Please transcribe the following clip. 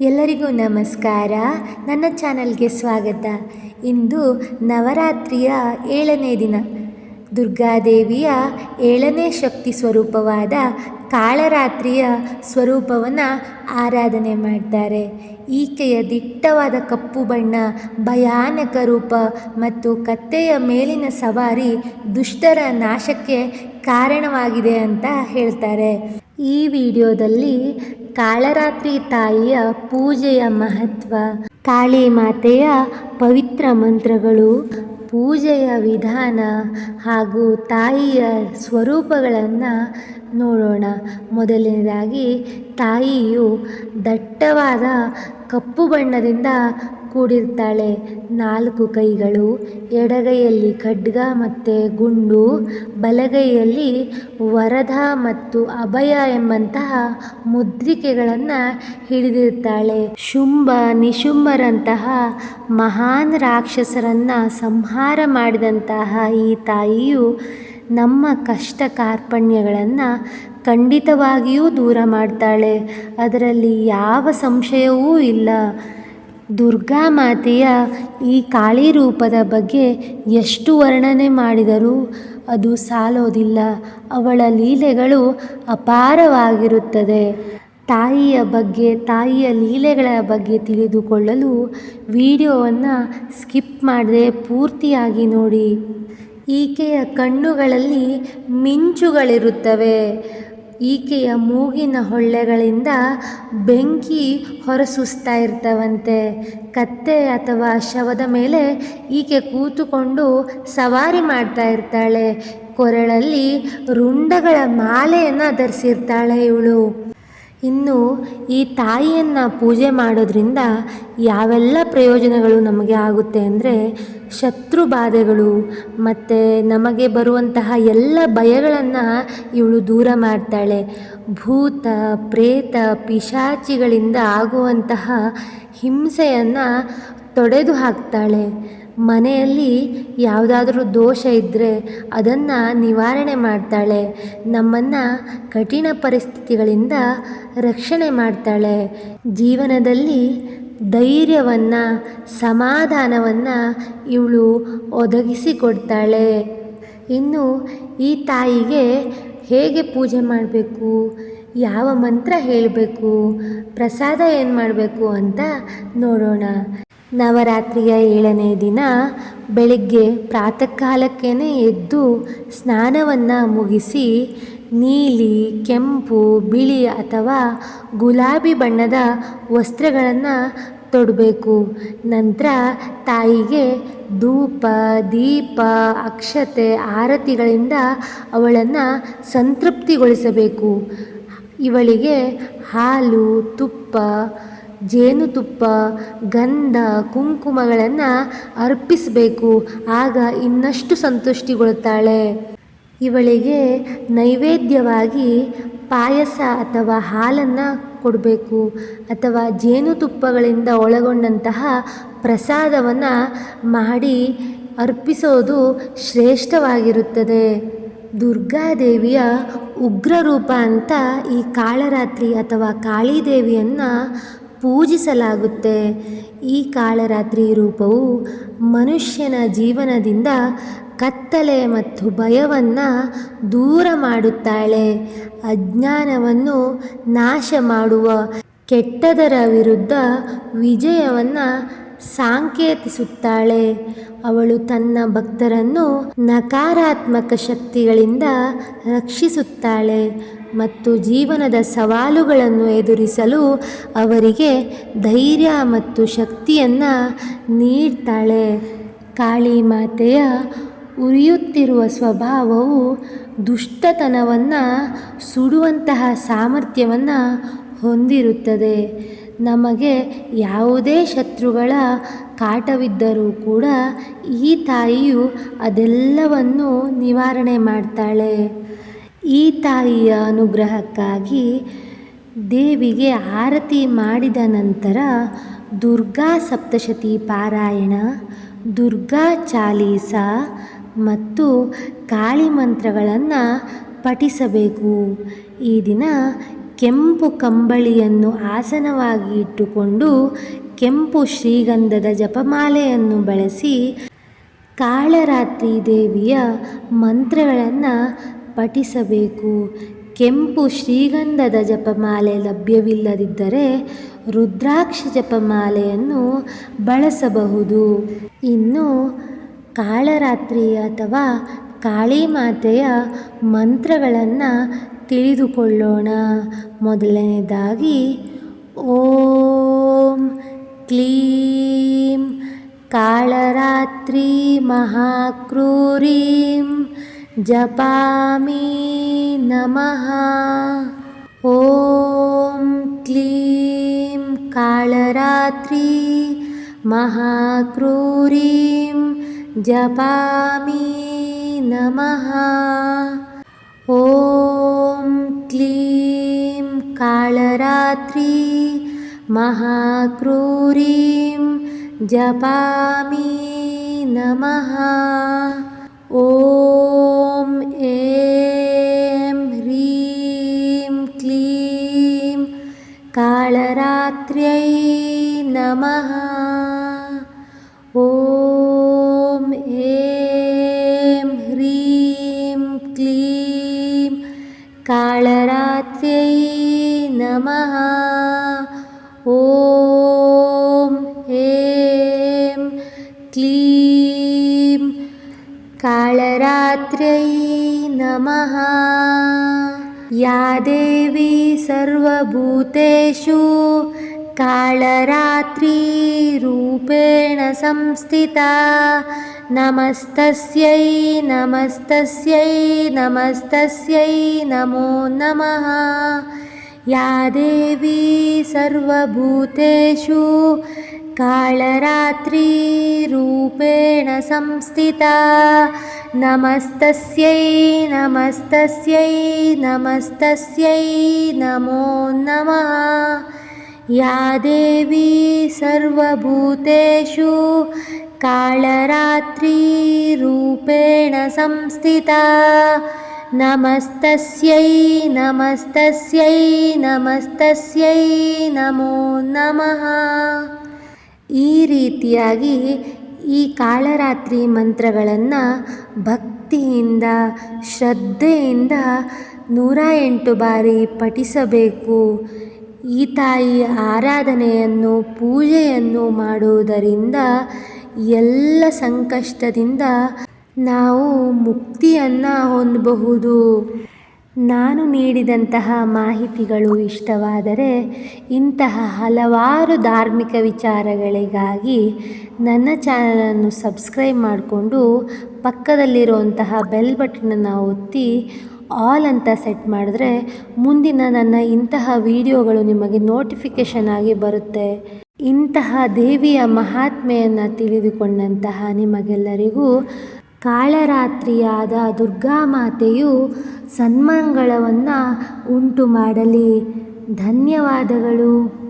ಎಲ್ಲರಿಗೂ ನಮಸ್ಕಾರ. ನನ್ನ ಚಾನಲ್ಗೆ ಸ್ವಾಗತ. ಇಂದು ನವರಾತ್ರಿಯ ಏಳನೇ ದಿನ. ದುರ್ಗಾದೇವಿಯ ಏಳನೇ ಶಕ್ತಿ ಸ್ವರೂಪವಾದ ಕಾಳರಾತ್ರಿಯ ಸ್ವರೂಪವನ್ನು ಆರಾಧನೆ ಮಾಡ್ತಾರೆ. ಈಕೆಯ ದಿಟ್ಟವಾದ ಕಪ್ಪು ಬಣ್ಣ, ಭಯಾನಕ ರೂಪ ಮತ್ತು ಕತ್ತೆಯ ಮೇಲಿನ ಸವಾರಿ ದುಷ್ಟರ ನಾಶಕ್ಕೆ ಕಾರಣವಾಗಿದೆ ಅಂತ ಹೇಳ್ತಾರೆ. ಈ ವಿಡಿಯೋದಲ್ಲಿ ಕಾಳರಾತ್ರಿ ತಾಯಿಯ ಪೂಜೆಯ ಮಹತ್ವ. ಕಾಳಿ ಮಾತೆಯ ಪವಿತ್ರ ಮಂತ್ರಗಳು, ಪೂಜೆಯ ವಿಧಾನ ಹಾಗೂ ತಾಯಿಯ ಸ್ವರೂಪಗಳನ್ನು ನೋಡೋಣ. ಮೊದಲನೇದಾಗಿ ತಾಯಿಯು ದಟ್ಟವಾದ ಕಪ್ಪು ಬಣ್ಣದಿಂದ ಕೂಡಿರ್ತಾಳೆ. ನಾಲ್ಕು ಕೈಗಳು, ಎಡಗೈಯಲ್ಲಿ ಖಡ್ಗ ಮತ್ತು ಗುಂಡು, ಬಲಗೈಯಲ್ಲಿ ವರದ ಮತ್ತು ಅಭಯ ಎಂಬಂತಹ ಮುದ್ರಿಕೆಗಳನ್ನು ಹಿಡಿದಿರ್ತಾಳೆ. ಶುಂಭ ನಿಶುಂಭರಂತಹ ಮಹಾನ್ ರಾಕ್ಷಸರನ್ನು ಸಂಹಾರ ಮಾಡಿದಂತಹ ಈ ತಾಯಿಯು ನಮ್ಮ ಕಷ್ಟ ಕಾರ್ಪಣ್ಯಗಳನ್ನು ಖಂಡಿತವಾಗಿಯೂ ದೂರ ಮಾಡ್ತಾಳೆ. ಅದರಲ್ಲಿ ಯಾವ ಸಂಶಯವೂ ಇಲ್ಲ. ದುರ್ಗಾ ಮಾತೆಯ ಈ ಕಾಳಿ ರೂಪದ ಬಗ್ಗೆ ಎಷ್ಟು ವರ್ಣನೆ ಮಾಡಿದರೂ ಅದು ಸಾಲೋದಿಲ್ಲ. ಅವಳ ಲೀಲೆಗಳು ಅಪಾರವಾಗಿರುತ್ತದೆ. ತಾಯಿಯ ಬಗ್ಗೆ, ತಾಯಿಯ ಲೀಲೆಗಳ ಬಗ್ಗೆ ತಿಳಿದುಕೊಳ್ಳಲು ವಿಡಿಯೋವನ್ನು ಸ್ಕಿಪ್ ಮಾಡದೆ ಪೂರ್ತಿಯಾಗಿ ನೋಡಿ. ಈಕೆಯ ಕಣ್ಣುಗಳಲ್ಲಿ ಮಿಂಚುಗಳಿರುತ್ತವೆ. ಈಕೆಯ ಮೂಗಿನ ಹೊಳ್ಳೆಗಳಿಂದ ಬೆಂಕಿ ಹೊರಸೂಸ್ತಾ ಇರ್ತವಂತೆ. ಕತ್ತೆ ಅಥವಾ ಶವದ ಮೇಲೆ ಈಕೆ ಕೂತುಕೊಂಡು ಸವಾರಿ ಮಾಡ್ತಾ ಇರ್ತಾಳೆ. ಕೊರಳಲ್ಲಿ ರುಂಡಗಳ ಮಾಲೆಯನ್ನು ಧರಿಸಿರ್ತಾಳೆ ಇವಳು. ಇನ್ನು ಈ ತಾಯಿಯನ್ನು ಪೂಜೆ ಮಾಡೋದ್ರಿಂದ ಯಾವೆಲ್ಲ ಪ್ರಯೋಜನಗಳು ನಮಗೆ ಆಗುತ್ತೆ ಅಂದರೆ ಶತ್ರು ಬಾಧೆಗಳು ಮತ್ತು ನಮಗೆ ಬರುವಂತಹ ಎಲ್ಲ ಭಯಗಳನ್ನು ಇವಳು ದೂರ ಮಾಡ್ತಾಳೆ. ಭೂತ, ಪ್ರೇತ, ಪಿಶಾಚಿಗಳಿಂದ ಆಗುವಂತಹ ಹಿಂಸೆಯನ್ನು ತೊಡೆದು ಹಾಕ್ತಾಳೆ ಮನೆಯಲ್ಲಿ ಯಾವುದಾದ್ರೂ ದೋಷ ಇದ್ದರೆ ಅದನ್ನು ನಿವಾರಣೆ ಮಾಡ್ತಾಳೆ. ನಮ್ಮನ್ನು ಕಠಿಣ ಪರಿಸ್ಥಿತಿಗಳಿಂದ ರಕ್ಷಣೆ ಮಾಡ್ತಾಳೆ. ಜೀವನದಲ್ಲಿ ಧೈರ್ಯವನ್ನು, ಸಮಾಧಾನವನ್ನು ಇವಳು ಒದಗಿಸಿಕೊಡ್ತಾಳೆ. ಇನ್ನು ಈ ತಾಯಿಗೆ ಹೇಗೆ ಪೂಜೆ ಮಾಡಬೇಕು? ಯಾವ ಮಂತ್ರ ಹೇಳಬೇಕು? ಪ್ರಸಾದ ಏನು ಮಾಡಬೇಕು ಅಂತ ನೋಡೋಣ. ನವರಾತ್ರಿಯ ಏಳನೇ ದಿನ ಬೆಳಗ್ಗೆ ಪ್ರಾತಃ ಕಾಲಕ್ಕೇ ಎದ್ದು ಸ್ನಾನವನ್ನು ಮುಗಿಸಿ ನೀಲಿ, ಕೆಂಪು, ಬಿಳಿ ಅಥವಾ ಗುಲಾಬಿ ಬಣ್ಣದ ವಸ್ತ್ರಗಳನ್ನು ತೊಡಬೇಕು. ನಂತರ ತಾಯಿಗೆ ಧೂಪ, ದೀಪ, ಅಕ್ಷತೆ, ಆರತಿಗಳಿಂದ ಅವಳನ್ನು ಸಂತೃಪ್ತಿಗೊಳಿಸಬೇಕು. ಇವಳಿಗೆ ಹಾಲು, ತುಪ್ಪ ಜೇನುತುಪ್ಪ, ಗಂಧ, ಕುಂಕುಮಗಳನ್ನು ಅರ್ಪಿಸಬೇಕು. ಆಗ ಇನ್ನಷ್ಟು ಸಂತುಷ್ಟಿಗೊಳ್ತಾಳೆ ಇವಳಿಗೆ ನೈವೇದ್ಯವಾಗಿ ಪಾಯಸ ಅಥವಾ ಹಾಲನ್ನು ಕೊಡಬೇಕು ಅಥವಾ ಜೇನುತುಪ್ಪಗಳಿಂದ ಒಳಗೊಂಡಂತಹ ಪ್ರಸಾದವನ್ನು ಮಾಡಿ ಅರ್ಪಿಸೋದು ಶ್ರೇಷ್ಠವಾಗಿರುತ್ತದೆ. ದುರ್ಗಾದೇವಿಯ ಉಗ್ರರೂಪ ಅಂತ ಈ ಕಾಳರಾತ್ರಿ ಅಥವಾ ಕಾಳಿದೇವಿಯನ್ನು ಪೂಜಿಸಲಾಗುತ್ತೆ. ಈ ಕಾಳರಾತ್ರಿ ರೂಪವು ಮನುಷ್ಯನ ಜೀವನದಿಂದ ಕತ್ತಲೆ ಮತ್ತು ಭಯವನ್ನು ದೂರ ಮಾಡುತ್ತಾಳೆ. ಅಜ್ಞಾನವನ್ನು ನಾಶ ಮಾಡುವ ಕೆಟ್ಟದರ ವಿರುದ್ಧ ವಿಜಯವನ್ನು ಸಾಂಕೇತಿಸುತ್ತಾಳೆ. ಅವಳು ತನ್ನ ಭಕ್ತರನ್ನು ನಕಾರಾತ್ಮಕ ಶಕ್ತಿಗಳಿಂದ ರಕ್ಷಿಸುತ್ತಾಳೆ. ಮತ್ತು ಜೀವನದ ಸವಾಲುಗಳನ್ನು ಎದುರಿಸಲು ಅವರಿಗೆ ಧೈರ್ಯ ಮತ್ತು ಶಕ್ತಿಯನ್ನು ನೀಡ್ತಾಳೆ. ಕಾಳಿ ಮಾತೆಯ ಉರಿಯುತ್ತಿರುವ ಸ್ವಭಾವವು ದುಷ್ಟತನವನ್ನು ಸುಡುವಂತಹ ಸಾಮರ್ಥ್ಯವನ್ನು ಹೊಂದಿರುತ್ತದೆ. ನಮಗೆ ಯಾವುದೇ ಶತ್ರುಗಳ ಕಾಟವಿದ್ದರೂ ಕೂಡ ಈ ತಾಯಿಯು ಅದೆಲ್ಲವನ್ನು ನಿವಾರಣೆ ಮಾಡ್ತಾಳೆ. ಈ ತಾಯಿಯ ಅನುಗ್ರಹಕ್ಕಾಗಿ ದೇವಿಗೆ ಆರತಿ ಮಾಡಿದ ನಂತರ ದುರ್ಗಾ ಸಪ್ತಶತಿ ಪಾರಾಯಣ, ದುರ್ಗಾ ಚಾಲೀಸ ಮತ್ತು ಕಾಳಿ ಮಂತ್ರಗಳನ್ನು ಪಠಿಸಬೇಕು. ಈ ದಿನ ಕೆಂಪು ಕಂಬಳಿಯನ್ನು ಆಸನವಾಗಿ ಇಟ್ಟುಕೊಂಡು ಕೆಂಪು ಶ್ರೀಗಂಧದ ಜಪಮಾಲೆಯನ್ನು ಬಳಸಿ ಕಾಳರಾತ್ರಿ ದೇವಿಯ ಮಂತ್ರಗಳನ್ನು ಪಠಿಸಬೇಕು. ಕೆಂಪು ಶ್ರೀಗಂಧದ ಜಪಮಾಲೆ ಲಭ್ಯವಿಲ್ಲದಿದ್ದರೆ ರುದ್ರಾಕ್ಷ ಜಪಮಾಲೆಯನ್ನು ಬಳಸಬಹುದು. ಇನ್ನು ಕಾಳರಾತ್ರಿ ಅಥವಾ ಕಾಳಿಮಾತೆಯ ಮಂತ್ರಗಳನ್ನು ತಿಳಿದುಕೊಳ್ಳೋಣ. ಮೊದಲನೇದಾಗಿ, ಓಂ ಕ್ಲೀಂ ಕಾಳರಾತ್ರಿ ಮಹಾಕ್ರೂರೀಂ जपामि नमः। ॐ क्लीं कालरात्री महाक्रूरीं जपामि नमः। ॐ क्लीं कालरात्री महाक्रूरीं जपामि नमः। कालरात्र्यै नमः। ॐ क्लीं कालरात्र्यै नमः। या देवी सर्वभूतेषु काळरात्रिरूपेण संस्थिता। नमस्तस्यै नमस्तस्यै नमस्तस्यै नमो नमः। या देवी सर्वभूतेषु काळरात्रिरूपेण संस्थिता। नमस्तस्यै नमस्तस्यै नमस्तस्यै नमो नमः या देवी सर्वभूतेषु काळरात्रिरूपेण संस्थिता नमस्तस्यै नमस्तस्यै नमस्तस्यै नमो ನಮಃ ಈ ರೀತಿಯಾಗಿ ಈ ಕಾಳರಾತ್ರಿ ಮಂತ್ರಗಳನ್ನು ಭಕ್ತಿಯಿಂದ ಶ್ರದ್ಧೆಯಿಂದ ನೂರ ಎಂಟು ಬಾರಿ ಪಠಿಸಬೇಕು ಈ ತಾಯಿ ಆರಾಧನೆಯನ್ನು, ಪೂಜೆಯನ್ನು ಮಾಡುವುದರಿಂದ ಎಲ್ಲ ಸಂಕಷ್ಟದಿಂದ ನಾವು ಮುಕ್ತಿಯನ್ನು ಹೊಂದಬಹುದು. ನಾನು ನೀಡಿದಂತಹ ಮಾಹಿತಿಗಳು ಇಷ್ಟವಾದರೆ ಇಂತಹ ಹಲವಾರು ಧಾರ್ಮಿಕ ವಿಚಾರಗಳಿಗಾಗಿ ನನ್ನ ಚಾನಲನ್ನು ಸಬ್ಸ್ಕ್ರೈಬ್ ಮಾಡಿಕೊಂಡು ಪಕ್ಕದಲ್ಲಿರುವಂತಹ ಬೆಲ್ ಬಟನನ್ನು ಒತ್ತಿ ಆಲ್ ಅಂತ ಸೆಟ್ ಮಾಡಿದ್ರೆ ಮುಂದಿನ ನನ್ನ ಇಂತಹ ವಿಡಿಯೋಗಳು ನಿಮಗೆ ನೋಟಿಫಿಕೇಷನ್ ಆಗಿ ಬರುತ್ತೆ. ಇಂತಹ ದೇವಿಯ ಮಹಾತ್ಮೆಯನ್ನು ತಿಳಿದುಕೊಂಡಂತಹ ನಿಮಗೆಲ್ಲರಿಗೂ ಕಾಳರಾತ್ರಿಯಾದ ದುರ್ಗಾ ಮಾತೆಯು ಸನ್ಮಂಗಳವನ್ನು ಉಂಟು ಮಾಡಲಿ. ಧನ್ಯವಾದಗಳು.